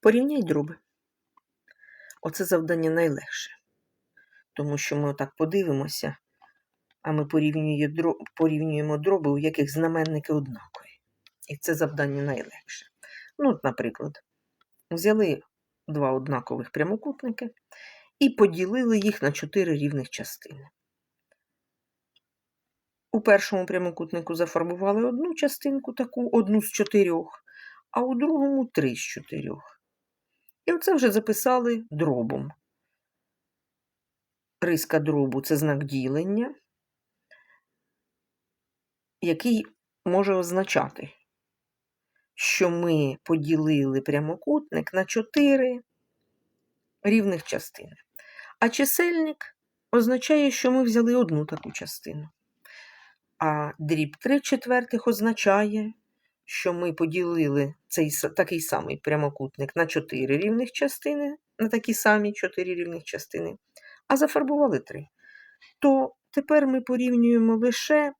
Порівняй дроби. Оце завдання найлегше. Тому що ми отак подивимося, а ми порівнюємо дроби, у яких знаменники однакові. І це завдання найлегше. Ну, от, наприклад, взяли два однакових прямокутники і поділили їх на чотири рівних частини. У першому прямокутнику зафарбували одну частинку, таку одну з чотирьох, а у другому три з чотирьох. І оце вже записали дробом. Риска дробу це знак ділення, який може означати, що ми поділили прямокутник на чотири рівних частини. А чисельник означає, що ми взяли одну таку частину. А дріб 3 четвертих означає, що ми поділили цей такий самий прямокутник на 4 рівних частини, на такі самі 4 рівних частини, а зафарбували 3. То тепер ми порівнюємо лише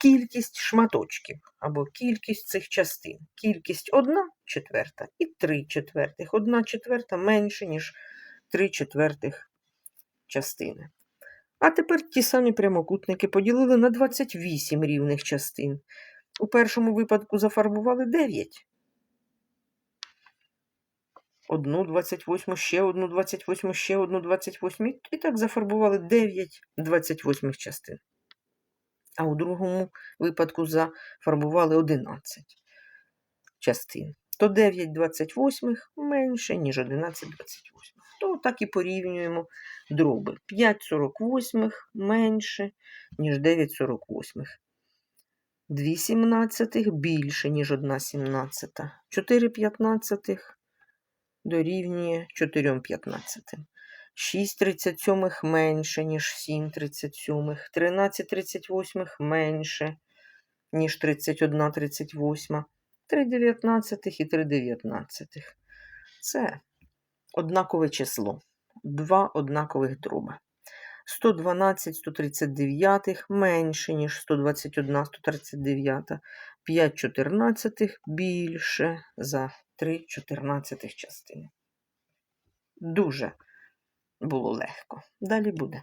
кількість шматочків або кількість цих частин. Кількість 1 четверта і 3 четвертих. 1 четверта менше, ніж 3 четвертих частини. А тепер ті самі прямокутники поділили на 28 рівних частин. У першому випадку зафарбували 9. Одну 28, ще одну 28, ще одну 28. І так зафарбували 9 28 частин. А у другому випадку зафарбували 11 частин. То 9 28 менше, ніж 11 28. То так і порівнюємо дроби. 5 48 менше, ніж 9 48. 2 сімнадцятих більше, ніж 1 сімнадцята. 4 п'ятнадцятих дорівнює 4 п'ятнадцятим. 6 37 менше, ніж 7 37. 13 38 менше, ніж 31 38. 3 19 і 3 19. Це однакове число. Два однакових дроба. 112 139 менше, ніж 121 139. 5 чотирнадцятих більше за 3 чотирнадцятих частини. Дуже було легко. Далі буде.